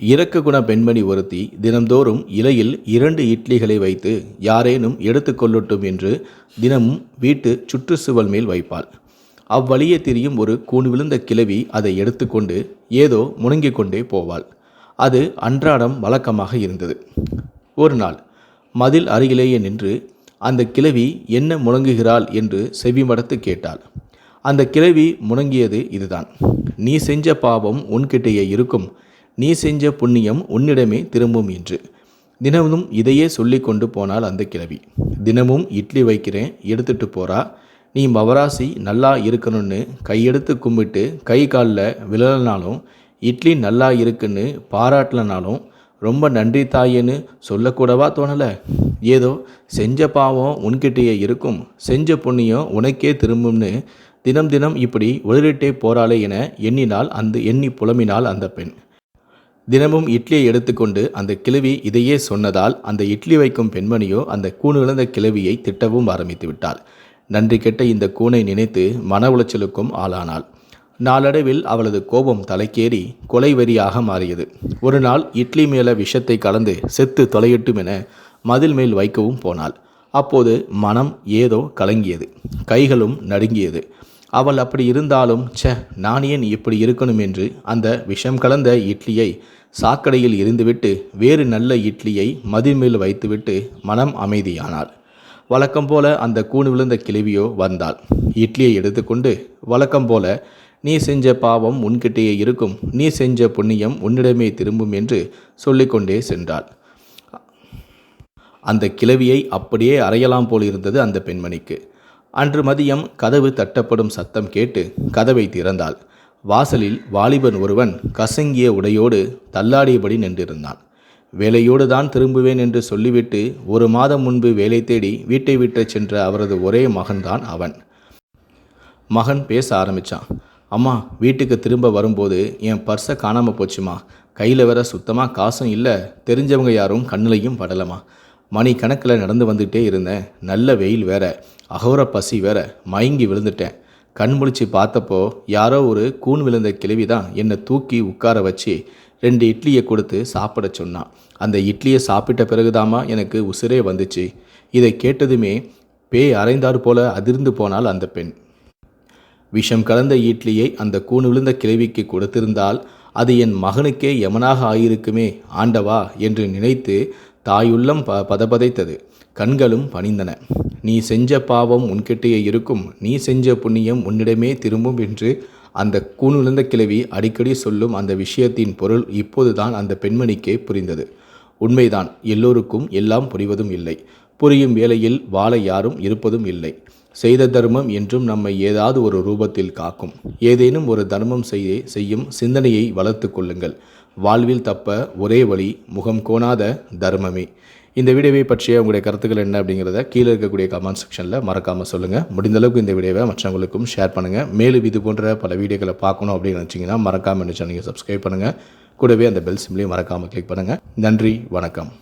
இரக்க குண பெண்மணி ஒருத்தி தினம்தோறும் இலையில் இரண்டு இட்லிகளை வைத்து யாரேனும் எடுத்துக்கொள்ளட்டும் என்று தினமும் வீட்டு சுற்றுச்சுவல் மேல் வைப்பாள். அவ்வழியே திரியும் ஒரு கூண் விழுந்த கிளவி அதை எடுத்துக்கொண்டு ஏதோ முணங்கிக் கொண்டே போவாள். அது அன்றாடம் வழக்கமாக இருந்தது. ஒரு நாள் மதில் அருகிலேயே நின்று அந்த கிளவி என்ன முழங்குகிறாள் என்று செவிமடத்து கேட்டாள். அந்த கிளவி முணங்கியது இதுதான். நீ செஞ்ச பாவம் உன்கிட்டேயே இருக்கும். நீ செஞ்ச புண்ணியம் உன்னிடமே திரும்பும் என்று. தினமும் இதையே சொல்லி கொண்டு போனால் அந்த கிழவி. தினமும் இட்லி வைக்கிறேன் எடுத்துட்டு போறா. நீ மவராசி நல்லா இருக்கணும்னு கையெடுத்து கும்பிட்டு கை காலில் விழலனாலும் இட்லி நல்லா இருக்குன்னு பாராட்டலனாலும் ரொம்ப நன்றி தாயேன்னு சொல்லக்கூடவா தோணலை? ஏதோ செஞ்ச பாவம் உன்கிட்டயே இருக்கும் செஞ்ச புண்ணியம் உனக்கே திரும்பும்னு தினம் தினம் இப்படி ஒளிரிட்டே போறாளே என எண்ணினால் அந்த எண்ணி புலம்பினால் அந்த பெண். தினமும் இட்லியை எடுத்துக்கொண்டு அந்த கிழவி இதையே சொன்னதால் அந்த இட்லி வைக்கும் பெண்மணியோ அந்த கூணு இழந்த கிழவியை திட்டவும் ஆரம்பித்து விட்டாள். நன்றி கெட்ட இந்த கூனை நினைத்து மன உளைச்சலுக்கும் ஆளானாள். நாளடைவில் அவளது கோபம் தலைக்கேறி கொலை வெறியாக மாறியது. ஒரு நாள் இட்லி மேல விஷத்தை கலந்து செத்து தொலையட்டும் என மதில் மேல் வைக்கவும் போனாள். அப்போது மனம் ஏதோ கலங்கியது. கைகளும் நடுங்கியது. அவள் அப்படி இருந்தாலும் ச்சே நான் ஏன் இப்படி இருக்கணும் என்று அந்த விஷம் கலந்த இட்லியை சாக்கடையில் இருந்துவிட்டு வேறு நல்ல இட்லியை மதில் மேல் வைத்துவிட்டு மனம் அமைதியானாள். வழக்கம் போல அந்த கூணு விழுந்த கிழவியோ வந்தாள். இட்லியை எடுத்துக்கொண்டு வழக்கம் போல நீ செஞ்ச பாவம் உன்கிட்டேயே இருக்கும். நீ செஞ்ச புண்ணியம் உன்னிடமே திரும்பும் என்று சொல்லிக்கொண்டே சென்றாள். அந்த கிழவியை அப்படியே அறையலாம் போல் இருந்தது அந்த பெண்மணிக்கு. அன்று மதியம் கதவு தட்டப்படும் சத்தம் கேட்டு கதவை திறந்தாள். வாசலில் வாலிபன் ஒருவன் கசங்கிய உடையோடு தள்ளாடியபடி நின்றிருந்தான். வேலையோடு தான் திரும்புவேன் என்று சொல்லிவிட்டு ஒரு மாதம் முன்பு வேலை தேடி வீட்டை விட்டு சென்ற அவரது ஒரே மகன்தான் அவன். மகன் பேச ஆரம்பித்தான் அம்மா வீட்டுக்கு திரும்ப வரும்போது என் பர்ஸை காணாமல் போச்சுமா? கையில் வேற சுத்தமாக காசும் இல்லை தெரிஞ்சவங்க யாரும் கண்ணிலையும் படலமா? மணி கணக்கில் நடந்து வந்துகிட்டே இருந்தேன். நல்ல வெயில் வேற. அகோர பசி வேற. மயங்கி விழுந்துட்டேன். கண் முழிச்சு பார்த்தப்போ யாரோ ஒரு கூன் விழுந்த கிழவி தான் என்னை தூக்கி உட்கார வச்சு ரெண்டு இட்லியை கொடுத்து சாப்பிட சொன்னான். அந்த இட்லியை சாப்பிட்ட பிறகுதாம்மா எனக்கு உசிரே வந்துச்சு. இதை கேட்டதுமே பேய் அரைந்தாறு போல அதிர்ந்து போனாள் அந்த பெண். விஷம் கலந்த இட்லியை அந்த கூன் விழுந்த கிழவிக்கு கொடுத்திருந்தால் அது என் மகனுக்கே யமனாக ஆயிருக்குமே. ஆண்டவா என்று நினைத்து தாயுள்ளம் ப பதபதைத்தது. கண்களும் பணிந்தன. நீ செஞ்ச பாவம் உன்கிட்டேயே இருக்கும். நீ செஞ்ச புண்ணியம் உன்னிடமே திரும்பும் என்று அந்த கூணுழந்த கிழவி அடிக்கடி சொல்லும் அந்த விஷயத்தின் பொருள் இப்போதுதான் அந்த பெண்மணிக்கே புரிந்தது. உண்மைதான். எல்லோருக்கும் எல்லாம் புரிவதும் இல்லை. புரியும் வேளையில் வாழ யாரும் இருப்பதும் இல்லை. செய்த தர்மம் என்றும் நம்மை ஏதாவது ஒரு ரூபத்தில் காக்கும். ஏதேனும் ஒரு தர்மம் செய்ய செய்யும் சிந்தனையை வளர்த்து கொள்ளுங்கள். வாழ்வில் தப்ப ஒரே வழி முகம் கோணாத தர்மமே. இந்த வீடியோவை பற்றிய உங்களுடைய கருத்துக்கள் என்ன அப்படிங்கிறத கீழே இருக்கக்கூடிய கமெண்ட் செக்ஷனில் மறக்காமல் சொல்லுங்கள் முடிந்தளவுக்கு இந்த வீடியோவை மற்றவங்களுக்கும் ஷேர் பண்ணுங்கள் மேலும் இது போன்ற பல வீடியோக்களை பார்க்கணும் அப்படின்னு நினச்சிங்கன்னா மறக்காமல் என்ன சேனலை சப்ஸ்கிரைப் பண்ணுங்கள் கூடவே அந்த பெல் சிம்லையும் மறக்காமல் கிளிக் பண்ணுங்கள் நன்றி வணக்கம்.